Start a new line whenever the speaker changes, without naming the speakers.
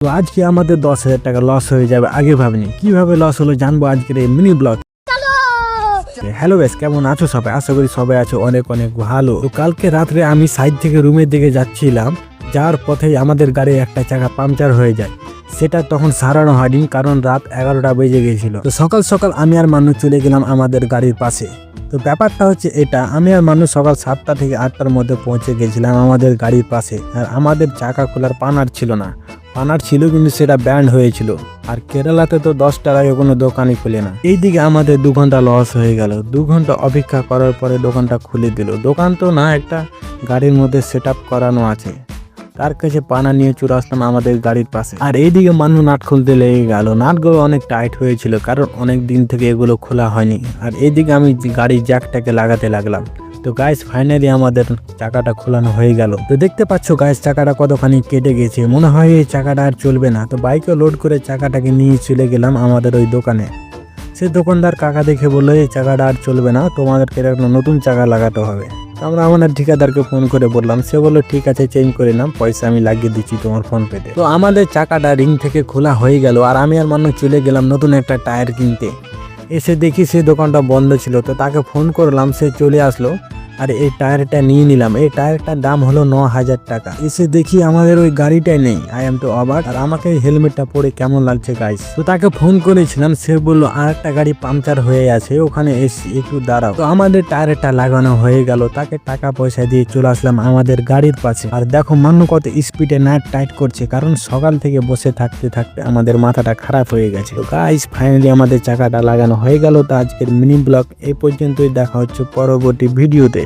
তো আজকে আমাদের দশ হাজার টাকা লস হয়ে যাবে। আগে ভাবিনি। কীভাবে লস হলো জানব আজকের এই মিনি ব্লগ হ্যালো বেশ কেমন আছো সবাই? আশা করি সবাই আছো অনেক অনেক ভালো। তো কালকে রাত্রে আমি সাইড থেকে রুমের দিকে যাচ্ছিলাম। যাওয়ার পথেই আমাদের গাড়ি একটা চাকা পাংচার হয়ে যায়। সেটা তখন সারানো হয়নি কারণ রাত এগারোটা বেজে গিয়েছিল তো সকাল সকাল আমি আর মানুষ চলে গেলাম আমাদের গাড়ির পাশে। তো ব্যাপারটা হচ্ছে এটা, আমি আর মানুষ সকাল সাতটা থেকে আটটার মধ্যে পৌঁছে গেছিলাম আমাদের গাড়ির পাশে। আর আমাদের চাকা খোলার পানার ছিল না। পানার ছিল কিন্তু সেটা ব্যান্ড হয়েছিল। আর কেরালাতে তো দশ টাকায় কোনো দোকানই খুলে না। এইদিকে আমাদের দু ঘণ্টা লস হয়ে গেল। দু ঘণ্টা অপেক্ষা করার পরে দোকানটা খুলে দিল। দোকান তো না, একটা গাড়ির মধ্যে সেট করানো আছে। তার কাছে পানা নিয়ে চলে আসলাম আমাদের গাড়ির পাশে। আর এইদিকে মানুষ নাট খুলতে লেগে গেল। নাটগুলো অনেক টাইট হয়েছিল, কারণ অনেক দিন থেকে এগুলো খোলা হয়নি। আর এইদিকে আমি গাড়ির জ্যাকটাকে লাগাতে লাগলাম। তো গাইস ফাইনালি আমাদের চাকাটা খোলানো হয়ে গেল। তো দেখতে পাচ্ছ গাইস চাকাটা কতখানি কেটে গেছে। মনে হয় এই চাকাটা আর চলবে না। তো বাইকে লোড করে চাকাটাকে নিয়ে চলে গেলাম আমাদের ওই দোকানে। সে দোকানদার কাকা দেখে বলল, এই চাকাটা আর চলবে না। তোমাদেরকে একটা নতুন চাকা লাগাতে হবে। আমরা আমাদের ঠিকাদারকে ফোন করে বললাম। সে বলল, ঠিক আছে চেঞ্জ করে নাম পয়সা আমি লাগিয়ে দিচ্ছি তোমার ফোন পেতে। তো আমাদের চাকাটা রিং থেকে খোলা হয়ে গেল। আর আমি আর মানুষ চলে গেলাম নতুন একটা টায়ার কিনতে। এসে দেখি সে দোকানটা বন্ধ ছিল তো তাকে ফোন করলাম সে চলে আসলো। আর এই টায়ারটা নিয়ে নিলাম। এই টায়ারটার দাম হলো ন হাজার টাকা। এসে দেখি আমাদের ওই গাড়িটাই নেই। আই এম তো অবাক আর আমাকে হেলমেটটা পরে কেমন লাগছে গাইস তো তাকে ফোন করেছিলাম। সে বলল আর একটা গাড়ি পাংচার হয়ে আছে। ওখানে এসে একটু দাঁড়াও। তো আমাদের টায়ারটা লাগানো হয়ে গেল। তাকে টাকা পয়সা দিয়ে চলে আসলাম আমাদের গাড়ির পাশে। আর দেখো, মানু কত স্পিডে নাট টাইট করছে। কারণ সকাল থেকে বসে থাকতে থাকতে আমাদের মাথাটা খারাপ হয়ে গেছে। তো গাইস ফাইনালি আমাদের চাকাটা লাগানো হয়ে গেল। তো আজকের মিনি ব্লগ এই পর্যন্তই দেখা হচ্ছে পরবর্তী ভিডিওতে